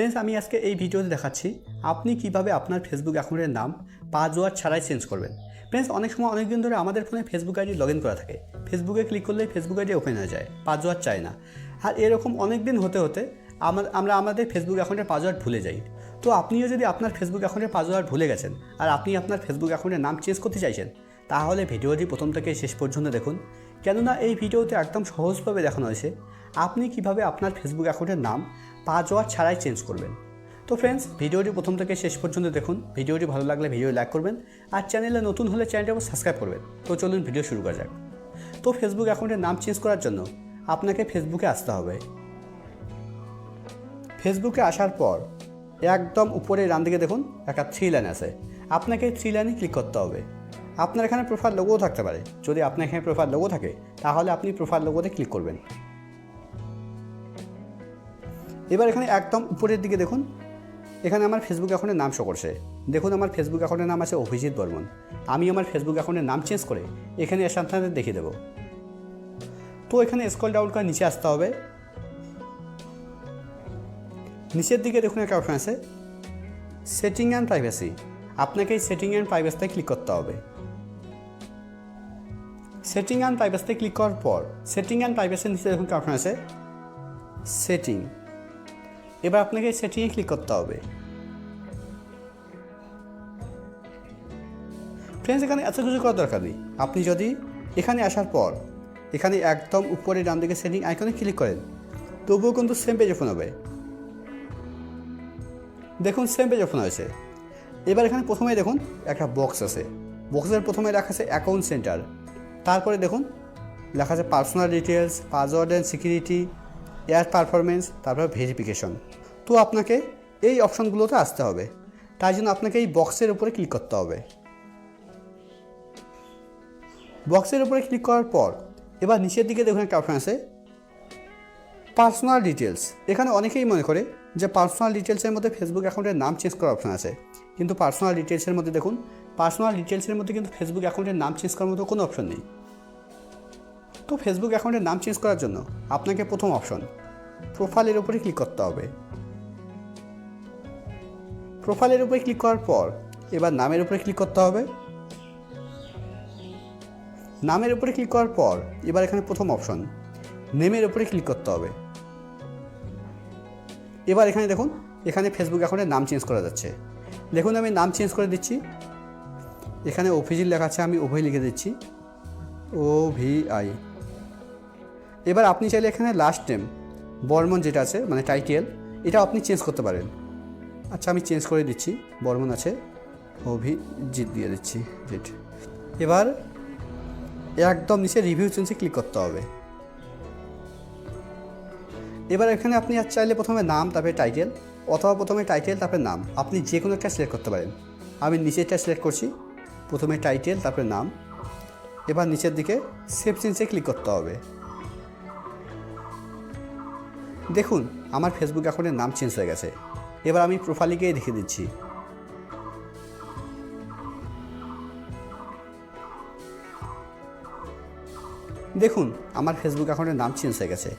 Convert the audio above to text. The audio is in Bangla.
ফ্রেন্ডস আমি আজকে এই ভিডিওতে দেখাচ্ছি আপনি কীভাবে আপনার ফেসবুক অ্যাকাউন্টের নাম, পাসওয়ার্ড ছাড়াই চেঞ্জ করবেন। ফ্রেন্ডস অনেক সময় অনেক দিন ধরে আমাদের ফোনে ফেসবুক আইডি লগ ইন করা থাকে। ফেসবুকে ক্লিক করলেই ফেসবুক আইডি ওপেন হয়ে যায়, পাসওয়ার্ড চায় না। আর এরকম অনেক দিন হতে হতে আমরা আমাদের ফেসবুক অ্যাকাউন্টের পাসওয়ার্ড ভুলে যাই। তো আপনিও যদি আপনার ফেসবুক অ্যাকাউন্টের পাসওয়ার্ড ভুলে গেছেন আর আপনি আপনার ফেসবুক অ্যাকাউন্টের নাম চেঞ্জ করতে চাইছেন তাহলে ভিডিওটি প্রথম থেকে শেষ পর্যন্ত দেখুন। কেননা এই ভিডিওতে একদম সহজভাবে দেখানো হয়েছে আপনি কীভাবে আপনার ফেসবুক অ্যাকাউন্টের নাম পাসওয়ার্ড ছাড়াই চেঞ্জ করবেন। তো ফ্রেন্ডস ভিডিওটি প্রথম থেকে শেষ পর্যন্ত দেখুন। ভিডিওটি ভালো লাগলে ভিডিও লাইক করবেন আর চ্যানেলে নতুন হলে চ্যানেলটি আবার সাবস্ক্রাইব করবেন। তো চলুন ভিডিও শুরু করা যাক। তো ফেসবুক অ্যাকাউন্টের নাম চেঞ্জ করার জন্য আপনাকে ফেসবুকে আসতে হবে। ফেসবুকে আসার পর একদম উপরে ডান দিকে দেখুন, একটা থ্রি লাইন আছে। আপনাকে থ্রি লাইনে ক্লিক করতে হবে। আপনার এখানে প্রোফাইল লোগোও থাকতে পারে। যদি আপনার এখানে প্রোফাইল লোগো থাকে, তাহলে আপনি প্রোফাইল লোগোতে ক্লিক করবেন। এবার এখানে একদম উপরের দিকে দেখুন। এখানে আমার ফেসবুক অ্যাকাউন্টের নাম শো করছে। দেখুন, আমার ফেসবুক অ্যাকাউন্টের নাম আছে অভিজিৎ বর্মন। আমি আমার ফেসবুক অ্যাকাউন্টের নাম চেঞ্জ করে এখানে এসে আপনাদের দেখিয়ে দেবো। তো এখানে স্কল ডাউন করে নিচে আসতে হবে। নিচের দিকে দেখুন একটা অপশন আছে। সেটিং অ্যান্ড প্রাইভেসি আপনাকে এই সেটিং অ্যান্ড প্রাইভেসিতে ক্লিক করতে হবে। সেটিং অ্যান্ড প্রাইভেসিতে ক্লিক করার পর সেটিং অ্যান্ড প্রাইভেসির নিচে দেখুন অপশন আছে। সেটিং এবার আপনাকে সেটিংয়ে ক্লিক করতে হবে। ফ্রেন্ডস এখানে এত কিছু করার দরকার নেই। আপনি যদি এখানে আসার পর, এখানে একদম উপরে ডান দিকে সেটিং আইকনে ক্লিক করেন, তবুও কিন্তু সেম পেজ ওপেন হবে। দেখুন সেম পেজ ওপেন হয়েছে। এবার এখানে প্রথমে দেখুন, একটা বক্স আছে। বক্সের প্রথমে রাখা আছে অ্যাকাউন্ট সেন্টার তারপরে দেখুন, লেখা আছে personal details password and security air performance তারপর ভেরিফিকেশন তো আপনাকে এই অপশানগুলোতে আসতে হবে। তাই জন্য আপনাকে এই বক্সের উপরে ক্লিক করতে হবে। বক্সের উপরে ক্লিক করার পর, এবার নিচের দিকে দেখুন একটা অপশন আছে পার্সোনাল ডিটেলস এখানে অনেকেই মনে করে যে পার্সোনাল ডিটেলসের মধ্যে ফেসবুক অ্যাকাউন্টের নাম চেঞ্জ করার অপশন আছে। কিন্তু পার্সোনাল ডিটেলসের মধ্যে দেখুন পার্সোনাল ডিটেলসের মধ্যে কিন্তু ফেসবুক অ্যাকাউন্টের নাম চেঞ্জ করার মতো কোনো অপশন নেই। তো ফেসবুক অ্যাকাউন্টের নাম চেঞ্জ করার জন্য আপনাকে প্রথম অপশন প্রোফাইলের উপরে ক্লিক করতে হবে। প্রোফাইলের উপরে ক্লিক করার পর এবার নামের উপরে ক্লিক করতে হবে। নামের উপরে ক্লিক করার পর এবার এখানে প্রথম অপশন নেমের উপরে ক্লিক করতে হবে। এবার এখানে দেখুন, এখানে ফেসবুক অ্যাকাউন্টের নাম চেঞ্জ করা যাচ্ছে। দেখুন, আমি নাম চেঞ্জ করে দিচ্ছি। এখানে অফিজিল লেখা আছে, আমি অভয় লিখে দিচ্ছি। ও ভি আই এবার আপনি চাইলে এখানে লাস্ট নেম বর্মন যেটা আছে মানে টাইটেল এটা আপনি চেঞ্জ করতে পারেন। আচ্ছা আমি চেঞ্জ করে দিচ্ছি, বর্মন আছে, অভিজিৎ দিয়ে দিচ্ছি জিট এবার একদম নিচে রিভিউ চেঞ্জে ক্লিক করতে হবে। এবার এখানে আপনি আর চাইলে প্রথমে নাম, তারপরে টাইটেল অথবা প্রথমে টাইটেল তারপরে নাম। আপনি যে কোনো একটা সিলেক্ট করতে পারেন। আমি নিচেরটা সিলেক্ট করছি। প্রথমে টাইটেল তারপরে নাম। এবার নিচের দিকে সেভ চেঞ্জে ক্লিক করতে হবে। দেখুন, আমার ফেসবুক অ্যাকাউন্টের নাম চেঞ্জ হয়ে গেছে। এবার আমি প্রোফাইলে গিয়ে দেখে দিচ্ছি। দেখুন, আমার ফেসবুক অ্যাকাউন্টের নাম চেঞ্জ হয়ে গেছে।